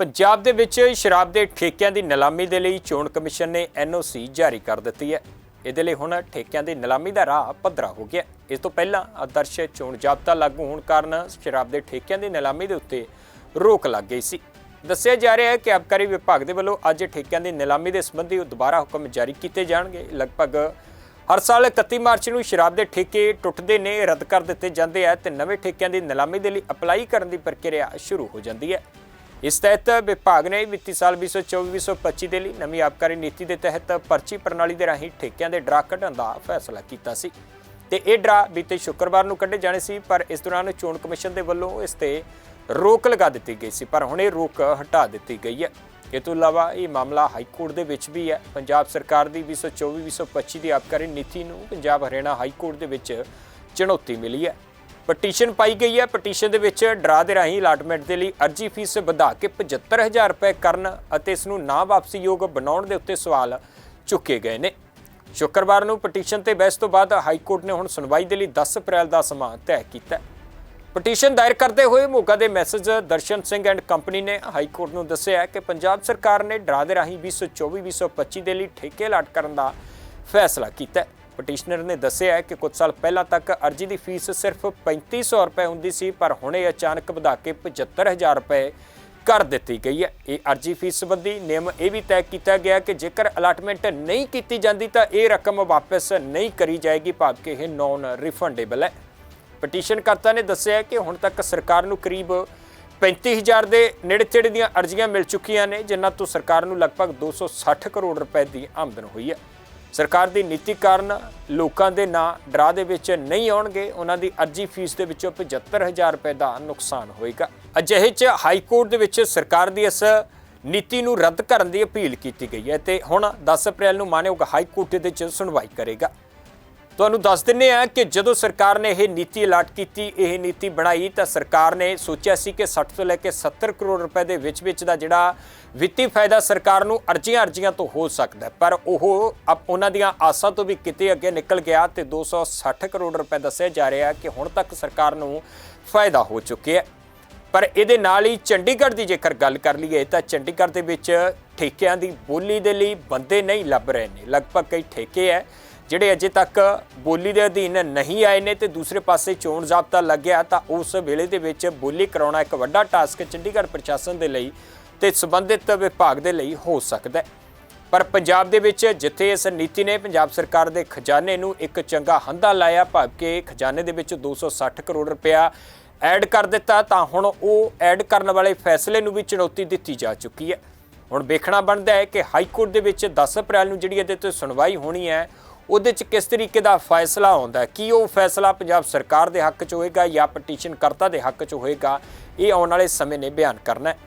ਪੰਜਾਬ ਦੇ ਵਿੱਚ ਸ਼ਰਾਬ ਦੇ ਠੇਕਿਆਂ ਦੀ ਨਿਲਾਮੀ ਦੇ ਲਈ ਚੋਣ ਕਮਿਸ਼ਨ ਨੇ ਐਨਓਸੀ ਜਾਰੀ ਕਰ ਦਿੱਤੀ ਹੈ। ਇਹਦੇ ਲਈ ਹੁਣ ਠੇਕਿਆਂ ਦੀ ਨਿਲਾਮੀ ਦਾ ਰਾਹ ਪੱਧਰਾ ਹੋ ਗਿਆ। ਇਸ ਤੋਂ ਪਹਿਲਾਂ ਆਦਰਸ਼ ਚੋਣ ਜਾਬਤਾ ਲਾਗੂ ਹੋਣ ਕਾਰਨ ਸ਼ਰਾਬ ਦੇ ਠੇਕਿਆਂ ਦੀ ਨਿਲਾਮੀ ਦੇ ਉੱਤੇ ਰੋਕ ਲੱਗ ਗਈ ਸੀ। ਦੱਸਿਆ ਜਾ ਰਿਹਾ ਹੈ ਕਿ ਆਬਕਾਰੀ ਵਿਭਾਗ ਦੇ ਵੱਲੋਂ ਅੱਜ ਠੇਕਿਆਂ ਦੀ ਨਿਲਾਮੀ ਦੇ ਸੰਬੰਧੀ ਦੁਬਾਰਾ ਹੁਕਮ ਜਾਰੀ ਕੀਤੇ ਜਾਣਗੇ। ਲਗਭਗ ਹਰ ਸਾਲ 31 ਮਾਰਚ ਨੂੰ ਸ਼ਰਾਬ ਦੇ ਠੇਕੇ ਟੁੱਟਦੇ ਨੇ, ਰੱਦ ਕਰ ਦਿੱਤੇ ਜਾਂਦੇ ਆ ਤੇ ਨਵੇਂ ਠੇਕਿਆਂ ਦੀ ਨਿਲਾਮੀ ਦੇ ਲਈ ਅਪਲਾਈ ਕਰਨ ਦੀ ਪ੍ਰਕਿਰਿਆ ਸ਼ੁਰੂ ਹੋ ਜਾਂਦੀ ਹੈ। ਇਸ ਤਹਿਤ ਵਿਭਾਗ ਨੇ ਵਿੱਤੀ ਸਾਲ 2024-2025 ਦੇ ਲਈ ਨਵੀਂ ਆਬਕਾਰੀ ਨੀਤੀ ਦੇ ਤਹਿਤ ਪਰਚੀ ਪ੍ਰਣਾਲੀ ਦੇ ਰਾਹੀਂ ਠੇਕਿਆਂ ਦੇ ਡਰਾ ਕੱਢਣ ਦਾ ਫੈਸਲਾ ਕੀਤਾ ਸੀ। ਤੇ ਇਹ ਡਰਾ ਬੀਤੇ ਸ਼ੁੱਕਰਵਾਰ ਨੂੰ ਕੱਢੇ ਜਾਣੇ ਸੀ, ਪਰ ਇਸ ਦੌਰਾਨ ਚੋਣ ਕਮਿਸ਼ਨ ਦੇ ਵੱਲੋਂ ਇਸ ਤੇ ਰੋਕ ਲਗਾ ਦਿੱਤੀ ਗਈ ਸੀ, ਪਰ ਹੁਣ ਇਹ ਰੋਕ ਹਟਾ ਦਿੱਤੀ ਗਈ ਹੈ। ਇਹ ਤੋਂ ਇਲਾਵਾ ਇਹ ਮਾਮਲਾ ਹਾਈ ਕੋਰਟ ਦੇ ਵਿੱਚ ਵੀ ਹੈ। ਪੰਜਾਬ ਸਰਕਾਰ ਦੀ 2024-2025 ਦੀ ਆਬਕਾਰੀ ਨੀਤੀ ਨੂੰ ਪੰਜਾਬ ਹਰਿਆਣਾ ਹਾਈ ਕੋਰਟ ਦੇ ਵਿੱਚ ਚੁਣੌਤੀ ਮਿਲੀ ਹੈ। ਪਟੀਸ਼ਨ ਪਾਈ ਗਈ ਹੈ। ਪਟੀਸ਼ਨ ਦੇ ਵਿੱਚ ਡਰਾ ਦੇ ਰਾਹੀਂ ਅਲਾਟਮੈਂਟ ਦੇ ਲਈ ਅਰਜੀ ਫੀਸ ਵਧਾ ਕੇ 75000 ਰੁਪਏ ਕਰਨ ਅਤੇ ਇਸ ਨੂੰ ਨਾ ਵਾਪਸੀਯੋਗ ਬਣਾਉਣ ਦੇ ਉੱਤੇ ਸਵਾਲ ਚੁੱਕੇ ਗਏ ਨੇ। ਸ਼ੁੱਕਰਵਾਰ ਨੂੰ ਪਟੀਸ਼ਨ ਤੇ ਬਹਿਸ ਤੋਂ ਬਾਅਦ ਹਾਈ ਕੋਰਟ ਨੇ ਹੁਣ ਸੁਣਵਾਈ ਦੇ ਲਈ 10 ਅਪ੍ਰੈਲ ਦਾ ਸਮਾਂ ਤੈਅ ਕੀਤਾ। ਪਟੀਸ਼ਨ ਦਾਇਰ ਕਰਦੇ ਹੋਏ ਮੋਗਾ ਦੇ messrs Darshan Singh and company ਨੇ ਹਾਈ ਕੋਰਟ ਨੂੰ ਦੱਸਿਆ ਕਿ ਪੰਜਾਬ ਸਰਕਾਰ ਨੇ ਡਰਾ ਦੇ ਰਾਹੀਂ 2024-2025 ਦੇ ਲਈ ਠੇਕੇ ਅਲਾਟ ਕਰਨ ਦਾ ਫੈਸਲਾ ਕੀਤਾ ਹੈ। ਪਟੀਸ਼ਨਰ ਨੇ ਦੱਸਿਆ ਕਿ ਕੁਝ ਸਾਲ ਪਹਿਲਾਂ ਤੱਕ ਅਰਜੀ ਦੀ ਫੀਸ ਸਿਰਫ 3500 ਰੁਪਏ ਹੁੰਦੀ ਸੀ, ਪਰ ਹੁਣ ਇਹ ਅਚਾਨਕ ਵਧਾ ਕੇ 75000 ਰੁਪਏ ਕਰ ਦਿੱਤੀ ਗਈ ਹੈ। ਇਹ ਅਰਜੀ ਫੀਸ ਸੰਬੰਧੀ ਨਿਯਮ ਇਹ ਵੀ ਤੈਅ ਕੀਤਾ ਗਿਆ ਕਿ ਜੇਕਰ ਅਲਾਟਮੈਂਟ ਨਹੀਂ ਕੀਤੀ ਜਾਂਦੀ ਤਾਂ ਇਹ ਰਕਮ ਵਾਪਸ ਨਹੀਂ ਕਰੀ ਜਾਏਗੀ, ਭਾਵ ਕਿ ਇਹ ਨਾਨ ਰਿਫੰਡੇਬਲ ਹੈ। ਪਟੀਸ਼ਨਕਰਤਾ ਨੇ ਦੱਸਿਆ ਕਿ ਹੁਣ ਤੱਕ ਸਰਕਾਰ ਨੂੰ ਕਰੀਬ 35000 ਦੇ ਨੇੜੇ ਤੇੜੇ ਦੀਆਂ ਅਰਜ਼ੀਆਂ ਮਿਲ ਚੁੱਕੀਆਂ ਨੇ, ਜਿਨ੍ਹਾਂ ਤੋਂ ਸਰਕਾਰ ਨੂੰ ਲਗਭਗ 260 ਕਰੋੜ ਰੁਪਏ ਦੀ ਆਮਦਨ ਹੋਈ ਹੈ। ਸਰਕਾਰ ਦੀ ਨੀਤੀ ਕਾਰਨ ਲੋਕਾਂ ਦੇ ਨਾਂ ਡਰਾ ਦੇ ਵਿੱਚ ਨਹੀਂ ਆਉਣਗੇ। ਉਹਨਾਂ ਦੀ ਅਰਜੀ ਫੀਸ ਦੇ ਵਿੱਚੋਂ 75000 ਰੁਪਏ ਦਾ ਨੁਕਸਾਨ ਹੋਏਗਾ। ਅਜਿਹੇ 'ਚ ਹਾਈ ਕੋਰਟ ਦੇ ਵਿੱਚ ਸਰਕਾਰ ਦੀ ਇਸ ਨੀਤੀ ਨੂੰ ਰੱਦ ਕਰਨ ਦੀ ਅਪੀਲ ਕੀਤੀ ਗਈ ਹੈ ਤੇ ਹੁਣ 10 ਅਪ੍ਰੈਲ ਨੂੰ ਮਾਨਯੋਗ ਹਾਈ ਕੋਰਟ ਦੇ ਵਿੱਚ ਸੁਣਵਾਈ ਕਰੇਗਾ। ਤੁਹਾਨੂੰ ਦੱਸ ਦਿੰਨੇ ਆ ਕਿ ਜਦੋਂ ਸਰਕਾਰ ਨੇ ਇਹ ਨੀਤੀ ਅਲਾਟ ਕੀਤੀ, ਇਹ ਨੀਤੀ ਬਣਾਈ, ਤਾਂ ਸਰਕਾਰ ਨੇ ਸੋਚਿਆ ਸੀ ਕਿ 60 ਤੋਂ ਲੈ ਕੇ 70 ਕਰੋੜ ਰੁਪਏ ਦੇ ਵਿੱਚ ਵਿੱਚ ਦਾ ਜਿਹੜਾ ਵਿੱਤੀ ਫਾਇਦਾ ਸਰਕਾਰ ਨੂੰ ਅਰਜ਼ੀਆਂ ਅਰਜ਼ੀਆਂ ਤੋਂ ਹੋ ਸਕਦਾ ਪਰ ਉਹ ਅਪ ਉਹਨਾਂ ਦੀਆਂ ਆਸਾਂ ਤੋਂ ਵੀ ਕਿਤੇ ਅੱਗੇ ਨਿਕਲ ਗਿਆ ਤੇ 260 ਕਰੋੜ ਰੁਪਏ ਦੱਸਿਆ ਜਾ ਰਿਹਾ ਕਿ ਹੁਣ ਤੱਕ ਸਰਕਾਰ ਨੂੰ ਫਾਇਦਾ ਹੋ ਚੁੱਕਿਆ ਪਰ ਇਹਦੇ ਨਾਲ ਹੀ ਚੰਡੀਗੜ੍ਹ ਦੀ ਜੇਕਰ ਗੱਲ ਕਰ ਲਈਏ, ਤਾਂ ਚੰਡੀਗੜ੍ਹ ਦੇ ਵਿੱਚ ਠੇਕਿਆਂ ਦੀ ਬੋਲੀ ਦੇ ਲਈ ਬੰਦੇ ਨਹੀਂ ਲੱਭ ਰਹੇ ਨੇ। ਲਗਭਗ ਕਈ ਠੇਕੇ ਹੈ ਜਿਹੜੇ ਅਜੇ ਤੱਕ ਬੋਲੀ ਦੇ ਅਧੀਨ ਨਹੀਂ ਆਏ ਨੇ ਤੇ ਦੂਸਰੇ ਪਾਸੇ ਚੋਣ ਜ਼ਾਬਤਾ ਲੱਗਿਆ ਤਾਂ ਉਸ ਵੇਲੇ ਦੇ ਵਿੱਚ ਬੋਲੀ ਕਰਾਉਣਾ ਇੱਕ ਵੱਡਾ ਟਾਸਕ ਚੰਡੀਗੜ੍ਹ ਪ੍ਰਸ਼ਾਸਨ ਦੇ ਲਈ ਤੇ ਸੰਬੰਧਿਤ ਵਿਭਾਗ ਦੇ ਲਈ ਹੋ ਸਕਦਾ ਹੈ। ਪਰ ਪੰਜਾਬ ਦੇ ਵਿੱਚ ਜਿੱਥੇ ਇਸ ਨੀਤੀ ਨੇ ਪੰਜਾਬ ਸਰਕਾਰ ਦੇ ਖਜ਼ਾਨੇ ਨੂੰ ਇੱਕ ਚੰਗਾ ਹੰਦਾ ਲਾਇਆ, ਭਾਵ ਕਿ ਖਜ਼ਾਨੇ ਦੇ ਵਿੱਚ 260 ਕਰੋੜ ਰੁਪਇਆ ਐਡ ਕਰ ਦਿੱਤਾ, ਤਾਂ ਹੁਣ ਉਹ ਐਡ ਕਰਨ ਵਾਲੇ ਫੈਸਲੇ ਨੂੰ ਵੀ ਚੁਣੌਤੀ ਦਿੱਤੀ ਜਾ ਚੁੱਕੀ ਹੈ। ਹੁਣ ਵੇਖਣਾ ਬਣਦਾ ਹੈ ਕਿ ਹਾਈ ਕੋਰਟ ਦੇ ਵਿੱਚ 10 ਅਪ੍ਰੈਲ ਨੂੰ ਜਿਹੜੀ ਇਹਦੇ ਤੇ ਸੁਣਵਾਈ ਹੋਣੀ ਹੈ ਉਹਦੇ 'ਚ ਕਿਸ ਤਰੀਕੇ ਦਾ ਫੈਸਲਾ ਆਉਂਦਾ? ਕੀ ਉਹ ਫੈਸਲਾ ਪੰਜਾਬ ਸਰਕਾਰ ਦੇ ਹੱਕ 'ਚ ਹੋਏਗਾ ਜਾਂ ਪਟੀਸ਼ਨ ਕਰਤਾ ਦੇ ਹੱਕ 'ਚ ਹੋਏਗਾ? ਇਹ ਆਉਣ ਵਾਲੇ ਸਮੇਂ ਨੇ ਬਿਆਨ ਕਰਨਾ